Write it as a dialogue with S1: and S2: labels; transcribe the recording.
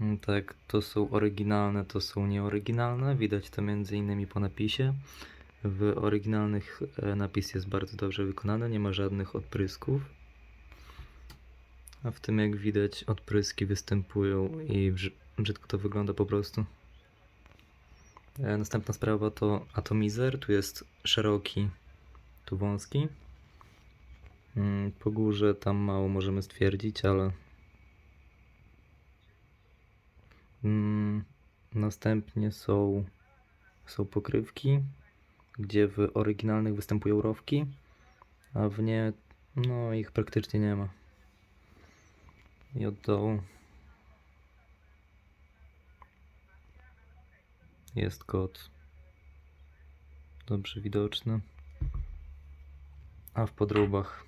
S1: Mm, Tak, to są oryginalne, to są nieoryginalne. Widać to między innymi po napisie. W oryginalnych e, napis jest bardzo dobrze wykonany, nie ma żadnych odprysków. A w tym, jak widać, odpryski występują i brzy- brzydko to wygląda po prostu. E, Następna sprawa to atomizer. Tu jest szeroki, tu wąski. Mm, Po górze tam mało możemy stwierdzić, ale Następnie są, są pokrywki, gdzie w oryginalnych występują rowki, a w nie, no ich praktycznie nie ma. I od dołu jest kod dobrze widoczny, a w podróbach